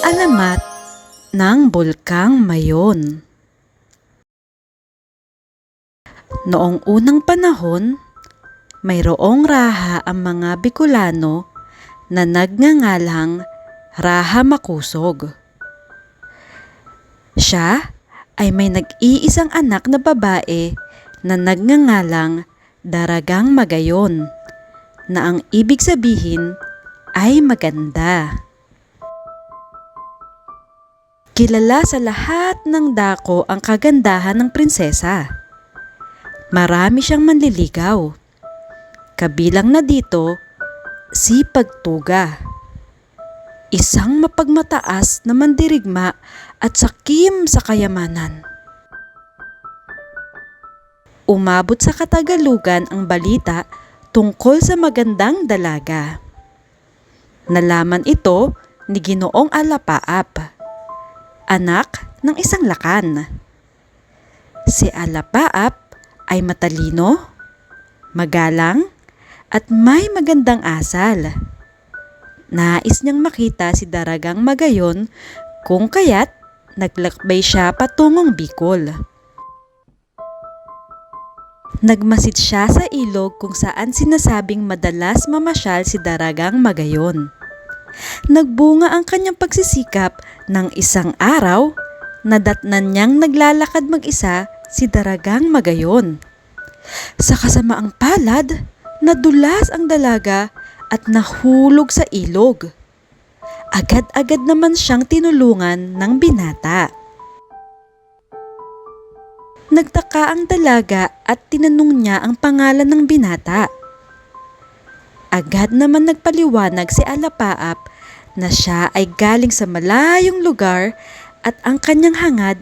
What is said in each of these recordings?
alamat ng Bulkang Mayon Noong unang panahon, mayroong raha ang mga Bicolano na nagngangalang Raha Makusog. Siya ay may nag-iisang anak na babae na nagngangalang Daragang Magayon na ang ibig sabihin ay maganda. Kilala sa lahat ng dako ang kagandahan ng prinsesa. Marami siyang manliligaw. Kabilang na dito si Pagtuga. Isang mapagmataas na mandirigma at sakim sa kayamanan. Umabot sa Katagalugan ang balita tungkol sa magandang dalaga. Nalaman ito ni Ginoong Alapaap, anak ng isang lakan. Si Alapaap ay matalino, magalang, at may magandang asal. Nais niyang makita si Daragang Magayon kung kaya't naglakbay siya patungong Bicol. Nagmasid siya sa ilog kung saan sinasabing madalas mamasyal si Daragang Magayon. Nagbunga ang kanyang pagsisikap ng isang araw, nadatnan niyang naglalakad mag-isa si Daragang Magayon. Sa kasamaang palad, nadulas ang dalaga at nahulog sa ilog. Agad-agad naman siyang tinulungan ng binata. Nagtaka ang dalaga at tinanong niya ang pangalan ng binata. Agad naman nagpaliwanag si Alapaap na siya ay galing sa malayong lugar at ang kanyang hangad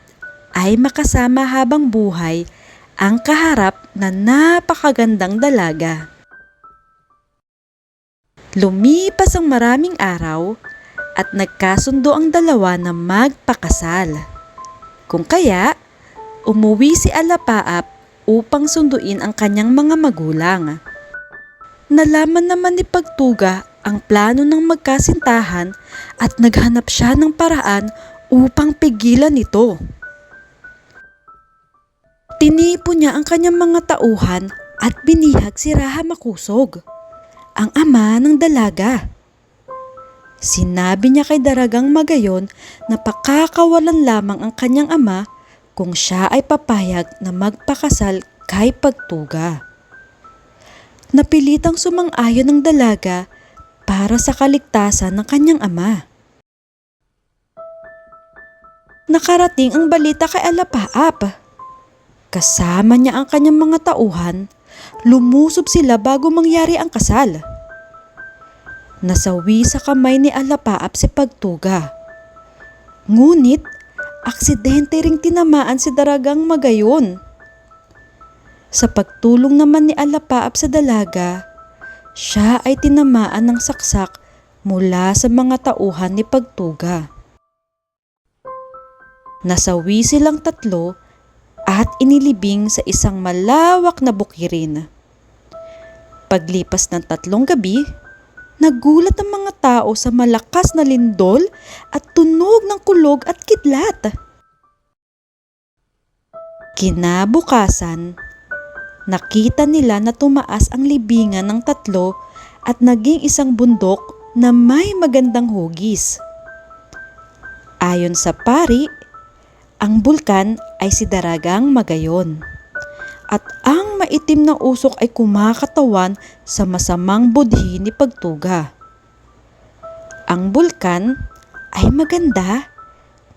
ay makasama habang buhay ang kaharap na napakagandang dalaga. Lumipas ang maraming araw at nagkasundo ang dalawa na magpakasal. Kung kaya, umuwi si Alapaap upang sunduin ang kanyang mga magulang. Nalaman naman ni Pagtuga ang plano ng magkasintahan at naghanap siya ng paraan upang pigilan ito. Tinipo niya ang kanyang mga tauhan at binihag si Raha Makusog, ang ama ng dalaga. Sinabi niya kay Daragang Magayon na pakakawalan lamang ang kanyang ama kung siya ay papayag na magpakasal kay Pagtuga. Napilitang sumang-ayon ng dalaga para sa kaligtasan ng kanyang ama. Nakarating ang balita kay Alapaap. Kasama niya ang kanyang mga tauhan, lumusob sila bago mangyari ang kasal. Nasawi sa kamay ni Alapaap si Pagtuga. Ngunit, aksidente ring tinamaan si Daragang Magayon. Sa pagtulong naman ni Alapaap sa dalaga, siya ay tinamaan ng saksak mula sa mga tauhan ni Pagtuga. Nasawi silang tatlo at inilibing sa isang malawak na bukirin. Paglipas ng tatlong gabi, nagulat ang mga tao sa malakas na lindol at tunog ng kulog at kidlat. Kinabukasan, nakita nila na tumaas ang libingan ng tatlo at naging isang bundok na may magandang hugis. Ayon sa pari, ang bulkan ay si Daragang Magayon. At ang maitim na usok ay kumakatawan sa masamang budhi ni Pagtuga. Ang bulkan ay maganda,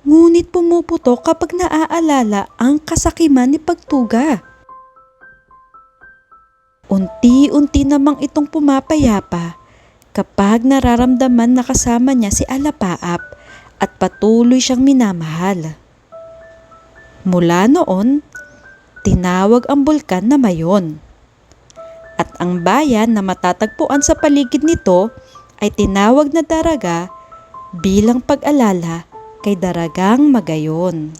ngunit pumuputok kapag naaalala ang kasakiman ni Pagtuga. Unti-unti namang itong pumapayapa kapag nararamdaman na kasama niya si Alapaap at patuloy siyang minamahal. Mula noon, tinawag ang bulkan na Mayon. At ang bayan na matatagpuan sa paligid nito ay tinawag na Daraga bilang pag-alala kay Daragang Magayon.